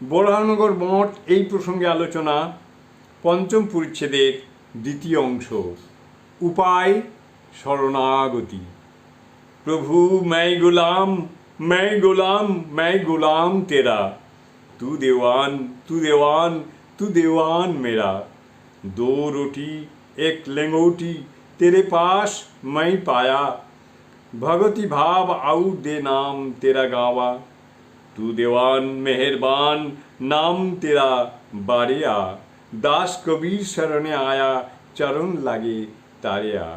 বোরহানগর মঠ এই প্রসঙ্গে আলোচনা পঞ্চম পরিচ্ছেদের দ্বিতীয় অংশ উপায় শরণাগতি প্রভু मैं गुलाम मैं गुलाम मैं गुलाम तेरा तू देवान तू देवान तू देवान मेरा दो रोटी एक लंगोटी तेरे पास मैं पाया भगवती भाव आऊ दे नाम तेरा गावा तू देवान मेहरबान नाम तेरा बारिया दास कबीर शरणे आया চরণ লাগে তারিয়া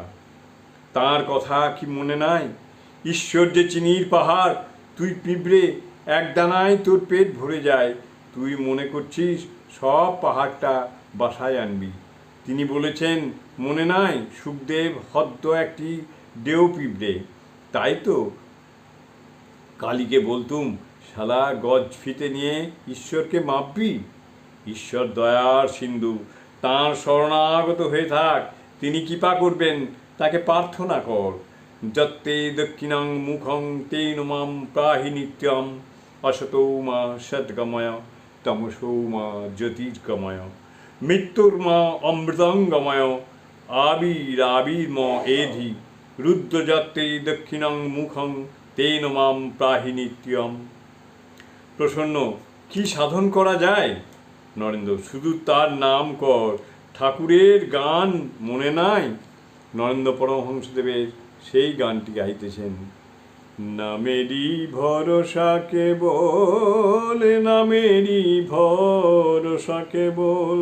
তার কথা কি মনে নাই ঈশ্বর যে চিনির পাহাড় তুই পিঁপড়ে এক দানায় তোর পেট ভরে যায় তুই মনে করছিস সব পাহাড়টা বাসায় আনবি তিনি বলেছেন মনে নাই সুখদেব হদ্দ একটি ডেউ পিঁপড়ে তাই তো কালীকে বলতুম শালা গজ ফিতে নিয়ে ঈশ্বরকে মাপবি? ঈশ্বর দয়ার সিন্ধু, তাঁর শরণাগত হয়ে থাক, তিনি কৃপা করবেন, তাকে প্রার্থনা কর। যত্তে দক্ষিণাং মুখং তেন মাম প্রাহি নিত্যম, অসতৌ মা সদ্গময়, তমসৌ মা জ্যোতির্গময়। মৃত্যুর মা অমৃতঙ্গময় আবির আবির ম এধি। রুদ্রযাত্রে দক্ষিণাং মুখং তেন মাম প্রাহি নিত্যম। প্রসন্ন, কি সাধন করা যায়? নরেন্দ্র, শুধু তার নাম কর, ঠাকুরের গান মনে নাই? নরেন্দ্র পরমহংসদেবের সেই গানটি গাইতেছেন। নামেরই ভরসা কেবল, নামেরই ভরসা কেবল,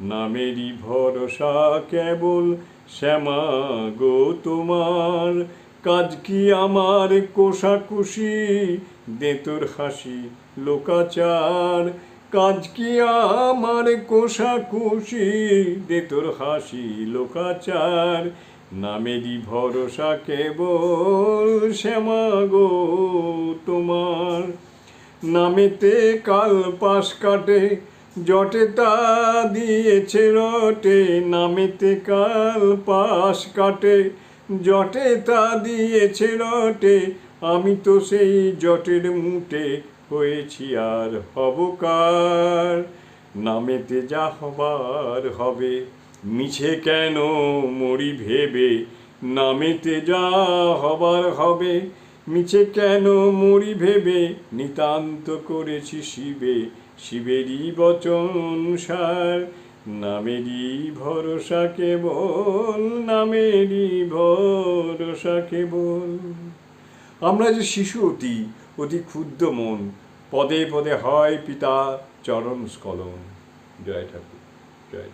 নামেরই ভরসা কেবল শ্যামা গো তোমার কাজ কি আমার কোষাকুষি? দেতর হাসি লোকাচার। কাজ কি আমার কোষাকুষি? দেতর হাসি লোকাচার। নামেরই ভরসা কেবল শ্যামা গো তোমার। নামেতে কাল পাশ কাটে, জটে তা দিয়েছে রটে। নামেতে কাল পাশ কাটে জটে তা দিয়েছে রটে আমি তো সেই জটের মুটে হয়েছি আর হবকার নামেতে যা হবার হবে, মিছে কেন মরি ভেবে? নামেতে যা হবার হবে, মিছে কেন মরি ভেবে? নিতান্ত করেছি শিবে, শিবেরই বচন সার। নামেরই ভরসা কেবল, নামেরই ভরসা কেবল। আমরা যে শিশু অতি অতি ক্ষুদ্র মন, পদে পদে হয় পিতা চরণ স্খলন। জয় ঠাকুর, জয়